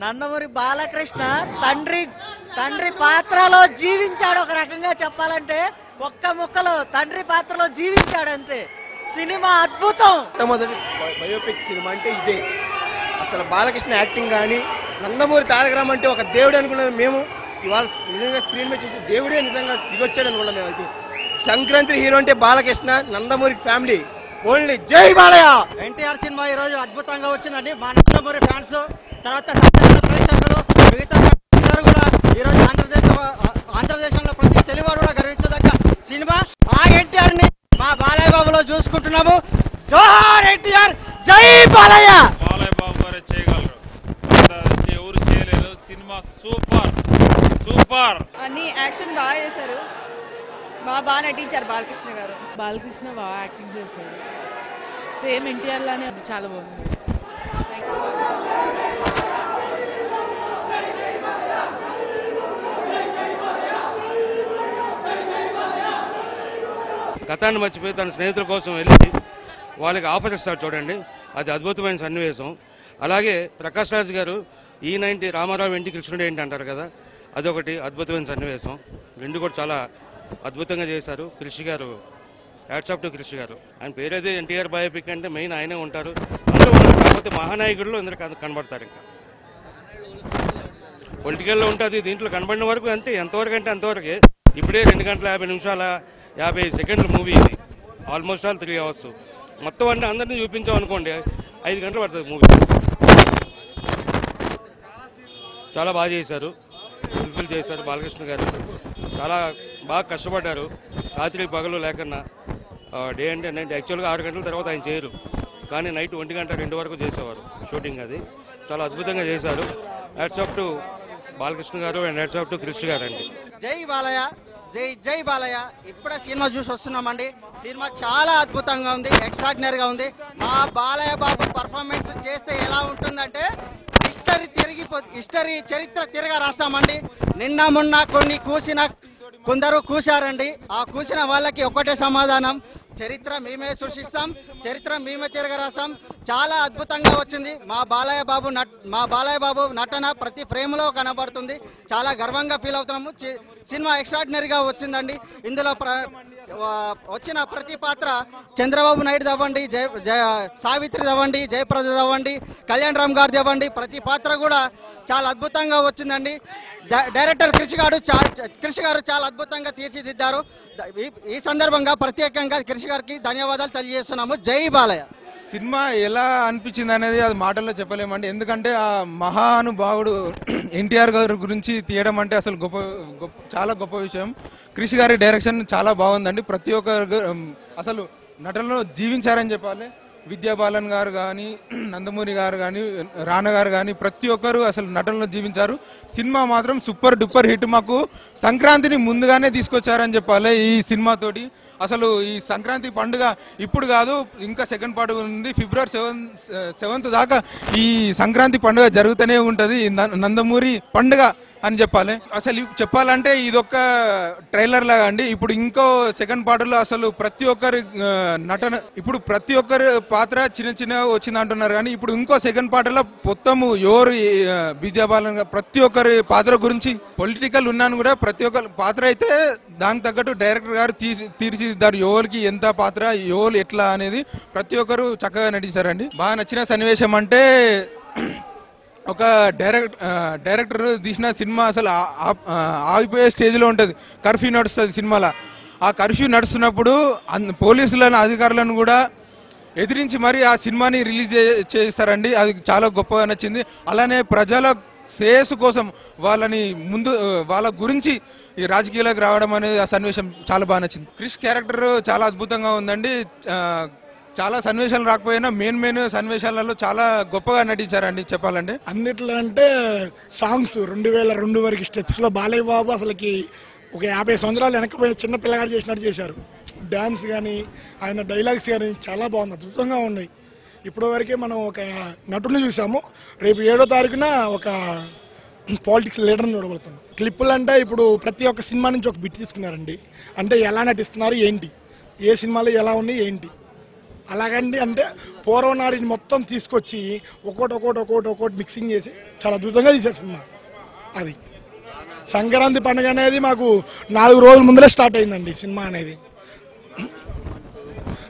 నందమూరి బాలకృష్ణ తండ్రి తండ్రి పాత్రలో జీవించాడు ఒక రకంగా చెప్పాలంటే ఒక్క ముక్కలో తండ్రి పాత్రలో జీవించాడు అంతే. సినిమా అద్భుతం. మొట్టమొదటి బయోపిక్ సినిమా అంటే ఇదే. అసలు బాలకృష్ణ యాక్టింగ్ కానీ నందమూరి తారక రామ్ అంటే ఒక దేవుడు అనుకున్నాం మేము. ఇవాళ నిజంగా స్క్రీన్ మీద చూసి దేవుడే నిజంగా దిగొచ్చాడు అనుకున్నాం మేము అయితే సంక్రాంతి హీరో అంటే బాలకృష్ణ నందమూరి ఫ్యామిలీ. ఓన్లీ జై బాలయ్య! ఎన్టీఆర్ సినిమా ఈ రోజు అద్భుతంగా వచ్చిందండి. మా నందమూరి ఫ్యాన్స్ తర్వాత ప్రేక్షకులు మిగతా అందరూ కూడా ఈ రోజు ఆంధ్రదేశ ఆంధ్రదేశంలో ప్రతి తెలుగువారు కూడా గర్వించదగ్గ సినిమా. ఆ ఎన్టీఆర్ని మా బాలయ్య బాబులో చూసుకుంటున్నాము. జోహార్ ఎన్టీఆర్ జై బాలయ్య! బాలయ్య బాబు గారే చేయగలరు. ఎవరు చేయలేరు. Cinema super. సూపర్. అన్ని యాక్షన్ బాగా చేశారు. బాగా బాగా నటించారు బాలకృష్ణ గారు. బాలకృష్ణ బాగా యాక్టింగ్ చేశాడు సేమ్ ఎన్టీఆర్ లానే చాలా బాగుంది. గతాన్ని మర్చిపోయి తన స్నేహితుల కోసం వెళ్ళి వాళ్ళకి ఆఫర్ ఇస్తాడు చూడండి. అది అద్భుతమైన సన్నివేశం. అలాగే ప్రకాష్ రాజ్ గారు ఈ నైన్టీ రామారావు ఇంటి కృష్ణుడు ఏంటి అంటారు కదా? అదొకటి అద్భుతమైన సన్నివేశం. రెండు కూడా చాలా అద్భుతంగా చేశారు. కృషి గారు హ్యాట్సాప్ టు కృషి గారు. ఆయన పేరేదే ఎన్టీఆర్ బయోపిక్ అంటే మెయిన్ ఆయనే ఉంటారు. అందరూ కాకపోతే మహానాయకుడిలో అందరూ కనబడతారు ఇంకా. పొలిటికల్లో ఉంటుంది దీంట్లో కనబడిన వరకు అంతే. ఎంతవరకు అంటే అంతవరకే. ఇప్పుడే రెండు గంటల యాభై నిమిషాల యాభై సెకండ్ల మూవీ ఇది. ఆల్మోస్ట్ ఆల్ త్రీ అవర్స్ మొత్తం అంటే అందరినీ చూపించాం అనుకోండి ఐదు గంటలు పడుతుంది మూవీ. చాలా బాగా చేశారు. ఫుల్ఫిల్ చేశారు బాలకృష్ణ గారు. చాలా బాగా కష్టపడ్డారు. రాత్రి పగలు లేకన్నా డే అంటే నైట్. యాక్చువల్గా ఆరు గంటల తర్వాత ఆయన చేయరు. కానీ నైట్ ఒంటి గంట రెండు వరకు చేసేవారు షూటింగ్ అది. చాలా అద్భుతంగా చేశారు. హ్యాట్సాప్ టు బాలకృష్ణ గారు అండ్ హ్యాట్సాప్ టు కృష్ణ గారు అండి జై బాలయ్య. జై జై బాలయ్య. ఇప్పుడే సినిమా చూసి వస్తున్నామండి. సినిమా చాలా అద్భుతంగా ఉంది ఎక్స్ట్రాడినరీగా ఉంది. మా బాలయ్య బాబు పర్ఫార్మెన్స్ చేస్తే ఎలా ఉంటుందంటే హిస్టరీ తిరిగి హిస్టరీ చరిత్ర తిరగా రాస్తామండి. నిన్న మొన్న కొన్ని కూసిన కొందరు కూశారండి. ఆ కూసిన వాళ్ళకి ఒకటే సమాధానం. చరిత్ర మేమే సృష్టిస్తాం చరిత్ర మేమే తిరగ రాస్తాం చాలా అద్భుతంగా వచ్చింది. మా బాలయ్య బాబు నట్ మా బాలయ్య బాబు నటన ప్రతి ఫ్రేమ్లో కనబడుతుంది. చాలా గర్వంగా ఫీల్ అవుతున్నాము. సినిమా ఎక్స్ట్రాడినరీగా వచ్చిందండి. ఇందులో ప్ర వచ్చిన ప్రతి పాత్ర చంద్రబాబు నాయుడు దవ్వండి జయ సావిత్రి దవ్వండి జయప్రద దవ్వండి కళ్యాణ్ రామ్ గారు దవ్వండి ప్రతి పాత్ర కూడా చాలా అద్భుతంగా వచ్చిందండి. డైరెక్టర్ కృషి గారు కృషి గారు చాలా అద్భుతంగా తీర్చిదిద్దారు. ఈ- ఈ సందర్భంగా ప్రత్యేకంగా కృషి గారికి ధన్యవాదాలు తెలియజేస్తున్నాము. జై బాలయ్య. సినిమా ఎలా అనిపించింది అనేది అది మాటల్లో చెప్పలేమండి. ఎందుకంటే ఆ మహానుభావుడు ఎన్టీఆర్ గారి గురించి తీయడం అంటే అసలు గొప్ప గొప్ప చాలా గొప్ప విషయం. కృషి గారి డైరెక్షన్ చాలా బాగుందండి. ప్రతి ఒక్క అసలు నటనలో జీవించారని చెప్పాలి. విద్యా బాలన్ గారు కానీ నందమూరి గారు కానీ రానగారు కానీ ప్రతి ఒక్కరు అసలు నటనలో జీవించారు. సినిమా మాత్రం సూపర్ డూపర్ హిట్ మాకు. సంక్రాంతిని ముందుగానే తీసుకొచ్చారని చెప్పాలి ఈ సినిమాతోటి అసలు ఈ సంక్రాంతి పండుగ ఇప్పుడు కాదు ఇంకా సెకండ్ పార్ట్ ఉంది. ఫిబ్రవరి సెవెన్ సెవెంత్ దాకా ఈ సంక్రాంతి పండుగ జరుగుతూనే ఉంటుంది. ఈ నందమూరి పండుగ. అని చెప్పాలి. అసలు చెప్పాలంటే ఇదొక ట్రైలర్ లాగా అండి. ఇప్పుడు ఇంకో సెకండ్ పార్ట్లో అసలు ప్రతి ఒక్కరి నటన ఇప్పుడు ప్రతి ఒక్కరు పాత్ర చిన్న చిన్న వచ్చింది అంటున్నారు కానీ ఇప్పుడు ఇంకో సెకండ్ పార్ట్లో మొత్తము ఎవరు విద్యాబాలన్ ప్రతి ఒక్కరి పాత్ర గురించి పొలిటికల్ ఉన్నాను కూడా ప్రతి ఒక్కరు పాత్ర అయితే దానికి తగ్గట్టు డైరెక్టర్ గారు తీసి తీర్చిదిద్దారు. ఎవరికి ఎంత పాత్ర ఎవరు ఎట్లా అనేది ప్రతి ఒక్కరు చక్కగా నటించారండి. బాగా నచ్చిన సన్నివేశం అంటే ఒక డైరెక్ట్ డైరెక్టర్ తీసిన సినిమా అసలు ఆగిపోయే స్టేజ్లో ఉంటుంది. కర్ఫ్యూ నడుస్తుంది సినిమాలో. ఆ కర్ఫ్యూ నడుస్తున్నప్పుడు అన్- పోలీసులను అధికారులను కూడా ఎదిరించి మరి ఆ సినిమాని రిలీజ్ చే- చేస్తారండి. అది చాలా గొప్పగా నచ్చింది. అలానే ప్రజల శ్రేయస్సు కోసం వాళ్ళని ముందు వాళ్ళ గురించి ఈ రాజకీయాలకు రావడం అనేది ఆ సన్నివేశం చాలా బాగా నచ్చింది. క్రిష్ క్యారెక్టర్ చాలా అద్భుతంగా ఉందండి. చాలా సన్నివేశాలు రాకపోయినా మెయిన్ మెయిన్ సన్నివేశాలలో చాలా గొప్పగా నటించారండి చెప్పాలంటే. అన్నిట్లో అంటే సాంగ్స్ రెండు వేల రెండు వరకు స్టెప్స్లో బాలయ్య బాబు అసలుకి ఒక యాభై సంవత్సరాలు వెనకపోయిన చిన్న పిల్లగాడు చేసినట్టు చేశారు డ్యాన్స్ కానీ ఆయన డైలాగ్స్ కానీ చాలా బాగుంది అద్భుతంగా ఉన్నాయి. ఇప్పటి వరకే మనం ఒక నటుని చూసాము. రేపు ఏడో తారీఖున ఒక పాలిటిక్స్ లీడర్ని చూడబోతున్నాం. క్లిప్పులు అంటే ఇప్పుడు ప్రతి ఒక్క సినిమా నుంచి ఒక బిట్ తీసుకున్నారండి. అంటే ఎలా నటిస్తున్నారు ఏంటి? ఏ సినిమాలో ఎలా ఉన్నాయి ఏంటి? అలాగండి అంటే పూర్వం నాడిని మొత్తం తీసుకొచ్చి ఒకటి ఒక్కోటి ఒక్కోటి ఒక్కోటి మిక్సింగ్ చేసి చాలా అద్భుతంగా తీసే సినిమా. అది. సంక్రాంతి పండుగ అనేది మాకు నాలుగు రోజుల ముందరే స్టార్ట్ అయిందండి సినిమా అనేది.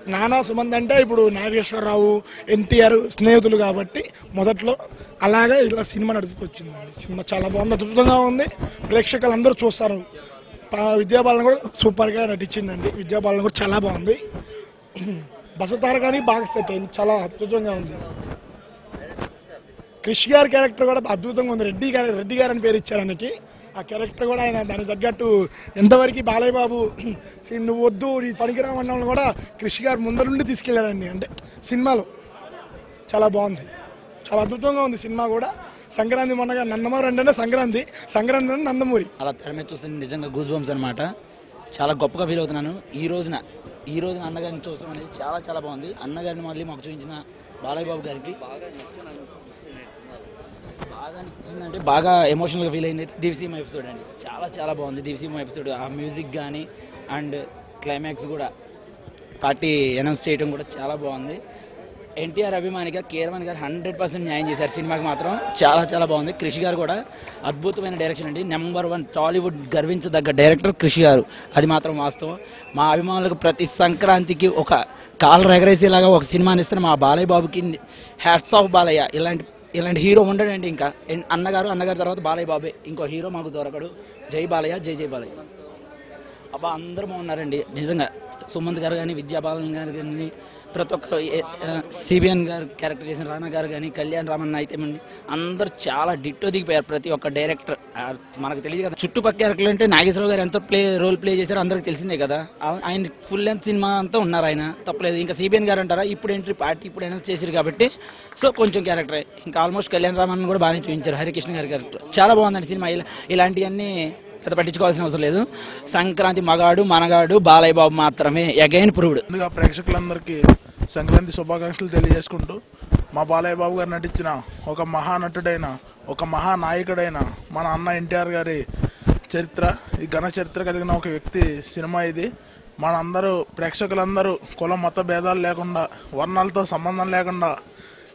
నానా సుమంత్ అంటే ఇప్పుడు నాగేశ్వరరావు ఎన్టీఆర్ స్నేహితులు కాబట్టి మొదట్లో అలాగే ఇలా సినిమా నడుపుకొచ్చిందండి. సినిమా చాలా బాగుంది అద్భుతంగా ఉంది. ప్రేక్షకులు అందరూ చూస్తారు. ప- విద్యాబాలన్ కూడా సూపర్గా నటించిందండి. విద్యాబాలన్ కూడా చాలా బాగుంది. బసతార కానీ బాగా సెట్ అయింది. చాలా అద్భుతంగా ఉంది. క్రిష్ గారి క్యారెక్టర్ కూడా అద్భుతంగా ఉంది. రెడ్డి గారి రెడ్డి గారు అని పేరు ఇచ్చారు ఆయనకి. ఆ క్యారెక్టర్ కూడా ఆయన దానికి తగ్గట్టు ఎంతవరకు బాలయ్య బాబు "సీ- నువ్వు వద్దు నీ పనికిరామన్న వాళ్ళని కూడా క్రిష్ గారు ముందర నుండి తీసుకెళ్ళారండి అంటే సినిమాలో చాలా బాగుంది. చాలా అద్భుతంగా ఉంది సినిమా కూడా. సంక్రాంతి మొన్నగా నందమూరి అంటేనే సంక్రాంతి. సంక్రాంతి అంటే నందమూరి. అలా తెర మీద చూస్తే నిజంగా గూజ్ బంప్స్ అనమాట చాలా గొప్పగా ఫీల్ అవుతున్నాను. ఈ రోజున ఈ రోజున అన్నగారిని చూస్తాం అనేది చాలా చాలా బాగుంది. అన్నగారిని మళ్ళీ మాకు చూపించిన బాలయ్య బాబు గారికి బాగా నచ్చిందంటే బాగా ఎమోషనల్గా ఫీల్ అయింది దివ్సీమ ఎపిసోడ్ అండి. చాలా చాలా బాగుంది దివ్సీమ ఎపిసోడ్ ఆ మ్యూజిక్ కానీ అండ్ క్లైమాక్స్ కూడా పార్టీ అనౌన్స్ చేయడం కూడా చాలా బాగుంది. ఎన్టీఆర్ అభిమానిగా కేరవన్ గారు హండ్రెడ్ పర్సెంట్ న్యాయం చేశారు. సినిమాకి మాత్రం చాలా చాలా బాగుంది. క్రిష్ గారు కూడా అద్భుతమైన డైరెక్షన్ అండి. నెంబర్ వన్ టాలీవుడ్ గర్వించదగ్గ డైరెక్టర్ క్రిష్ గారు. అది మాత్రం వాస్తవం. మా అభిమానులకు ప్రతి సంక్రాంతికి ఒక కాలు రగరేసేలాగా ఒక సినిమాని ఇస్తున్న మా బాలయ్య బాబుకి హ్యాట్స్ ఆఫ్ బాలయ్య. ఇలాంటి ఇలాంటి హీరో ఉండడండి ఇంకా. అన్నగారు అన్నగారు అన్నగారి తర్వాత బాలయ్య బాబే. ఇంకో హీరో మాకు దొరకడు. జై బాలయ్య జై జై బాలయ్య. అబ్బా అందరూ బాగున్నారండి. నిజంగా సుమంత్ గారు కానీ విద్యాబాలన్ గారు కానీ ప్రతి ఒక్కరు సిబిఎన్ గారు క్యారెక్టర్ చేసిన రానా గారు కానీ కళ్యాణ్ రామన్న అయితే అందరు చాలా డిట్టో దిగిపోయారు ప్రతి ఒక్క డైరెక్టర్ మనకు తెలియదు కదా. చుట్టుపక్క క్యారెక్టర్లు అంటే నాగేశ్వరరావు గారు ఎంత ప్లే రోల్ ప్లే చేశారో అందరికి తెలిసిందే కదా. ఆయన ఫుల్ లెంత్ సినిమా అంతా ఉన్నారు ఆయన. తప్పలేదు. ఇంకా సిబిఎన్ గారు అంటారా? ఇప్పుడు ఎంట్రీ పార్టీ ఇప్పుడు అనౌన్స్ చేశారు కాబట్టి. సో కొంచెం క్యారెక్టర్ ఇంకా ఆల్మోస్ట్ కళ్యాణ్ రామన్ కూడా బాగానే చూపించారు. హరికృష్ణ గారి క్యారెక్టర్ చాలా బాగుందండి సినిమా ఇలా ఇలాంటివన్నీ పెద్ద పట్టించుకోవాల్సిన అవసరం లేదు. సంక్రాంతి మగాడు మనగాడు బాలయ్య బాబు మాత్రమే. అగైన్ ప్రూవ్డ్ ప్రేక్షకులందరికీ సంక్రాంతి శుభాకాంక్షలు తెలియజేసుకుంటూ మా బాలయ్య బాబు గారు నటించిన ఒక మహానటుడైన ఒక మహానాయకుడైన మన అన్న ఎన్టీఆర్ గారి చరిత్ర ఈ ఘన చరిత్ర కలిగిన ఒక వ్యక్తి సినిమా ఇది. మనందరూ ప్రేక్షకులందరూ కుల మత భేదాలు లేకుండా వర్ణాలతో సంబంధం లేకుండా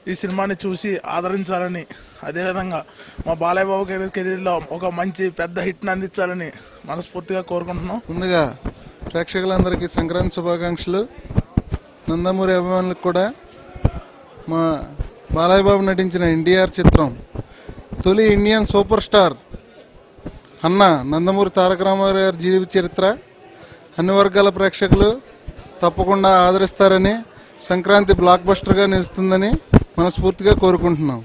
ఈ సినిమాని చూసి ఆదరించాలని అదేవిధంగా మా బాలయ్య బాబు గారి కెరీర్లో ఒక మంచి పెద్ద హిట్ని అందించాలని మనస్ఫూర్తిగా కోరుకుంటున్నాం. ముందుగా ప్రేక్షకులందరికీ సంక్రాంతి శుభాకాంక్షలు. నందమూరి అభిమానులకు కూడా మా బాలయ్యబాబు నటించిన ఎన్టీఆర్ చిత్రం తొలి ఇండియన్ సూపర్ స్టార్ అన్న నందమూరి తారక రామారావు గారి జీవిత చరిత్ర అన్ని వర్గాల ప్రేక్షకులు తప్పకుండా ఆదరిస్తారని సంక్రాంతి బ్లాక్ బస్టర్గా నిలుస్తుందని మనస్ఫూర్తిగా కోరుకుంటున్నాం.